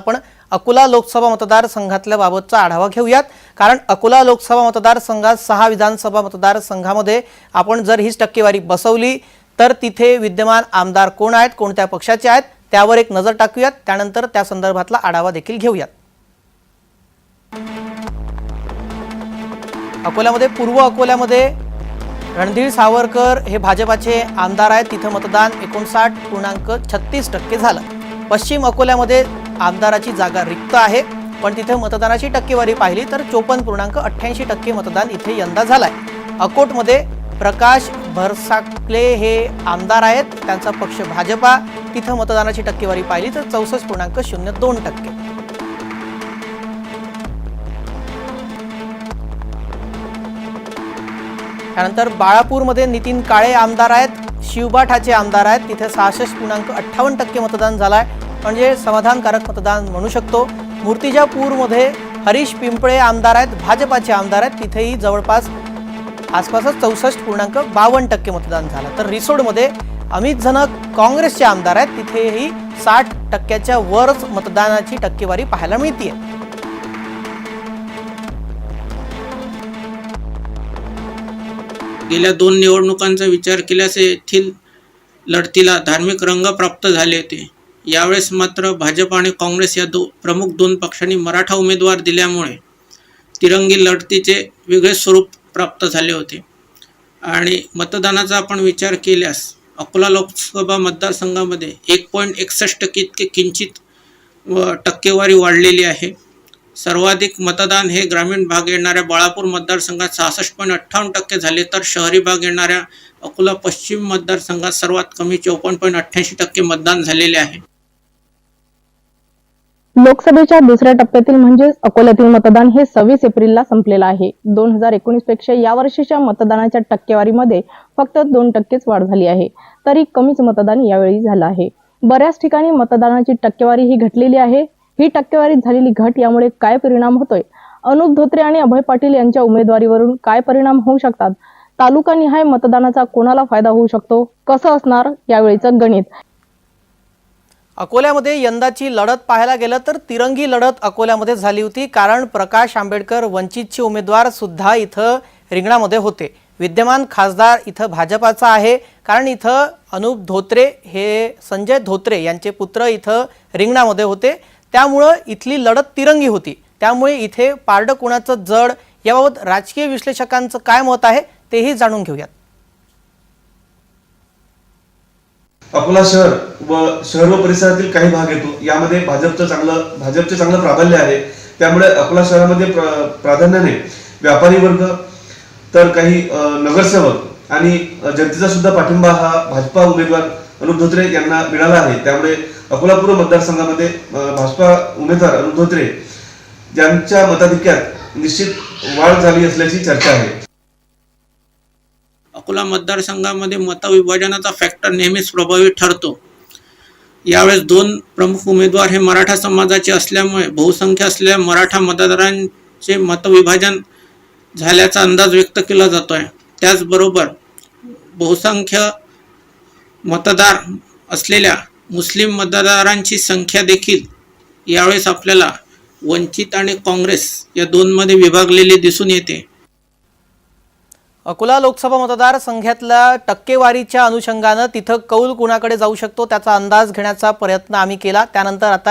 आपण अकोला लोकसभा मतदारसंघातल्या बाबतचा आढावा घेऊयात. कारण अकोला लोकसभा मतदारसंघात सहा विधानसभा मतदारसंघामध्ये आपण जर हीच टक्केवारी बसवली तर तिथे विद्यमान आमदार कोण आहेत कोणत्या पक्षाचे आहेत त्यावर एक नजर टाकूयात. त्यानंतर त्या संदर्भातला आढावा देखील घेऊयात. अकोल्यामध्ये पूर्व अकोल्यामध्ये रणधीर सावरकर हे भाजपाचे आमदार आहेत. तिथं मतदान एकोणसाठ पूर्णांक छत्तीस टक्के झालं. पश्चिम अकोल्यामध्ये आमदाराची जागा रिक्त आहे. पण तिथे मतदानाची टक्केवारी पाहिली तर चोपन्न पूर्णांक अठ्ठ्याऐंशी टक्के मतदान इथे यंदा झालंय. अकोटमध्ये प्रकाश भरसाकले हे आमदार आहेत. त्यांचा पक्ष भाजपा. तिथं मतदानाची टक्केवारी पाहिली तर चौसष्ट पूर्णांक शून्य दोन टक्के. त्यानंतर बाळापूरमध्ये नितीन काळे आमदार आहेत. शिवबाठाचे आमदार आहेत. तिथे सहासष्ट पूर्णांक अठ्ठावन्न टक्के मतदान झालं आहे म्हणजे समाधानकारक मतदान म्हणू शकतो. मूर्तिजापूरमध्ये हरीश पिंपळे आमदार आहेत भाजपाचे आमदार आहेत. तिथेही जवळपास आसपासच चौसष्ट पूर्णांक बावन्न टक्के मतदान झालं. तर रिसोडमध्ये अमित झनक काँग्रेसचे आमदार आहेत. तिथेही साठ टक्क्याच्या वरच मतदानाची टक्केवारी पाहायला मिळते गेल्या दोन निवडणुकांचा विचार केल्यास येथील लढतीला धार्मिक रंग प्राप्त झाले होते. यावेळेस मात्र भाजप आणि काँग्रेस या दो प्रमुख दोन पक्षांनी मराठा उमेदवार दिल्यामुळे तिरंगी लढतीचे वेगळे स्वरूप प्राप्त झाले होते. आणि मतदानाचा आपण विचार केल्यास अकोला लोकसभा मतदारसंघामध्ये एक पॉईंट एकसष्ट टक्के इतके किंचित व टक्केवारी वाढलेली आहे. सर्वाधिक मतदान हे ग्रामीण भाग येणाऱ्या बाळापूर मतदारसंघात सहासष्ट पॉईंट अठ्ठावन्न टक्के झाले तर शहरी भाग येणाऱ्या अकोला पश्चिम मतदारसंघात सर्वात कमी चौपन्न पॉईंट अठ्ठ्याऐंशी टक्के मतदान झालेले आहे. लोकसभेच्या दुसऱ्या टप्प्यातील म्हणजेच अकोल्यातील मतदान हे सव्वीस एप्रिलला संपलेलं आहे. दोन हजार एकोणीसपेक्षा यावर्षीच्या मतदानाच्या टक्केवारीमध्ये फक्त दोन टक्केच वाढ झाली आहे. तरी कमीच मतदान यावेळी झालं आहे. बऱ्याच ठिकाणी मतदानाची टक्केवारी ही घटलेली आहे. ही टक्केवारी झालेली घट यामुळे काय परिणाम होतोय? अनुप धोत्रे आणि अभय पाटील यांच्या उमेदवारीवरून काय परिणाम होऊ शकतात? तालुका निहाय मतदानाचा कोणाला फायदा होऊ शकतो? कसं असणार यावेळीचं गणित? अकोल्यामध्ये यंदाची लढत पाहायला गेलं तर तिरंगी लढत अकोल्यामध्ये झाली होती. कारण प्रकाश आंबेडकर वंचितचे उमेदवार सुद्धा इथं रिंगणामध्ये होते. विद्यमान खासदार इथं भाजपाचा आहे. कारण इथं अनुप धोत्रे हे संजय धोत्रे यांचे पुत्र इथं रिंगणामध्ये होते. त्यामुळं इथली लढत तिरंगी होती. त्यामुळे इथे पारडं कुणाचं जड याबाबत राजकीय विश्लेषकांचं काय मत आहे तेही जाणून घेऊयात. अकोला शहर व शहर व परिसरातील काही भाग येतो. यामध्ये भाजपचं चांगलं भाजपचे चांगलं प्राबल्य आहे. त्यामुळे अकोला शहरामध्ये प्राधान्याने व्यापारी वर्ग तर काही नगरसेवक आणि जनतेचा सुद्धा पाठिंबा हा भाजपा उमेदवार अनुप धोत्रे यांना मिळाला आहे. त्यामुळे अकोला पूर्व मतदारसंघामध्ये भाजपा उमेदवार अनुप धोत्रे यांच्या मताधिक्यात निश्चित वाढ झाली असल्याची चर्चा आहे. अकोला मतदारसंघामध्ये मतविभाजनाचा फॅक्टर नेहमीच प्रभावी ठरतो. यावेळेस दोन प्रमुख उमेदवार हे मराठा समाजाचे असल्यामुळे बहुसंख्य असलेल्या मराठा मतदारांचे मतविभाजन झाल्याचा अंदाज व्यक्त केला जातो आहे त्याचबरोबर बहुसंख्य मतदार असलेल्या मुस्लिम मतदारांची संख्या देखील यावेळेस आपल्याला वंचित आणि काँग्रेस या दोनमध्ये विभागलेली दिसून येते. अकोला लोकसभा मतदारसंघातल्या टक्केवारीच्या अनुषंगानं तिथं कौल कुणाकडे जाऊ शकतो त्याचा अंदाज घेण्याचा प्रयत्न आम्ही केला. त्यानंतर आता